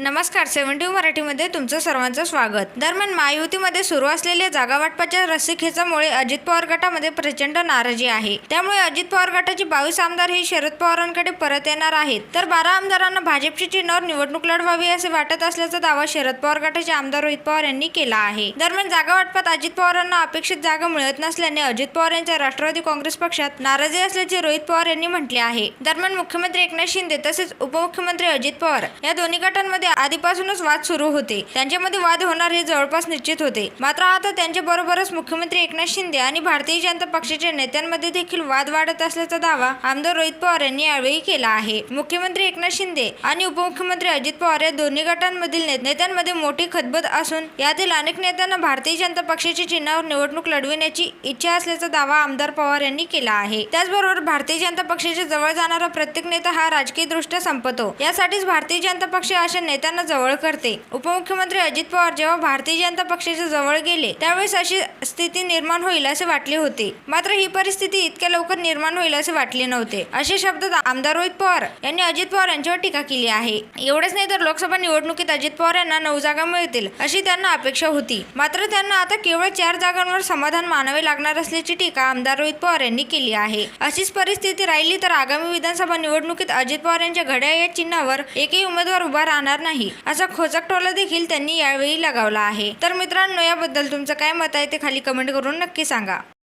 नमस्कार सेव्हन्टी मराठीमध्ये तुमचं सर्वांचं स्वागत. दरम्यान महायुतीमध्ये सुरू असलेल्या जागावाटपाच्या रस्सीखेचामुळे अजित पवार गटामध्ये प्रचंड नाराजी आहे. त्यामुळे अजित पवार गटाचे बावीस आमदार हे शरद पवारांकडे परत येणार आहेत. तर बारा आमदारांना भाजपची चिन्हावर निवडणूक लढवावी असे वाटत असल्याचा दावा शरद पवार गटाचे आमदार रोहित पवार यांनी केला आहे. दरम्यान जागावाटपात अजित पवारांना अपेक्षित जागा मिळत नसल्याने अजित पवार यांच्या राष्ट्रवादी काँग्रेस पक्षात नाराजी असल्याचे रोहित पवार यांनी म्हटले आहे. दरम्यान मुख्यमंत्री एकनाथ शिंदे तसेच उपमुख्यमंत्री अजित पवार या दोन्ही गटांमध्ये आधीपासूनच वाद सुरू होते. त्यांच्यामध्ये वाद होणार हे जवळपास निश्चित होते. मात्र आता त्यांच्या बरोबरच मुख्यमंत्री एकनाथ शिंदे आणि भारतीय जनता पक्षाच्या नेत्यांमध्ये देखील वाद वाढत असल्याचा दावा आमदार रोहित पवार यांनी यावेळी केला आहे. मुख्यमंत्री एकनाथ शिंदे आणि उपमुख्यमंत्री अजित पवार या दोन्ही गटांमधील नेत्यांमध्ये मोठी खदबद असून यातील अनेक नेत्यांना भारतीय जनता पक्षाच्या चिन्हावर निवडणूक लढविण्याची इच्छा असल्याचा दावा आमदार पवार यांनी केला आहे. त्याचबरोबर भारतीय जनता पक्षाच्या जवळ जाणारा प्रत्येक नेता हा राजकीय दृष्ट्या संपतो. यासाठीच भारतीय जनता पक्ष अशा नेत्यांना जवळ करते. उपमुख्यमंत्री अजित पवार जेव्हा भारतीय जनता पक्षाच्या जवळ गेले त्यावेळेस अशी स्थिती निर्माण होईल असे वाटले होते. मात्र ही परिस्थिती इतक्या लवकर निर्माण होईल असे वाटले नव्हते. असे शब्दात आमदार रोहित पवार यांनी अजित पवार यांच्यावर टीका केली आहे. एवढेच नाही तर लोकसभा निवडणुकीत अजित पवार यांना नऊ जागा मिळतील अशी त्यांना अपेक्षा होती. मात्र त्यांना आता केवळ चार जागांवर समाधान मानावे लागणार असल्याची टीका आमदार रोहित पवार यांनी केली आहे. अशीच परिस्थिती राहिली तर आगामी विधानसभा निवडणुकीत अजित पवार यांच्या घड्याळ या चिन्हावर एकही उमेदवार उभा राहणार नाही. असा खोचक टोला देखील त्यांनी यावेळी लगावला आहे. तर मित्रांनो याबद्दल तुमचं काय मत आहे ते खाली कमेंट करून नक्की सांगा.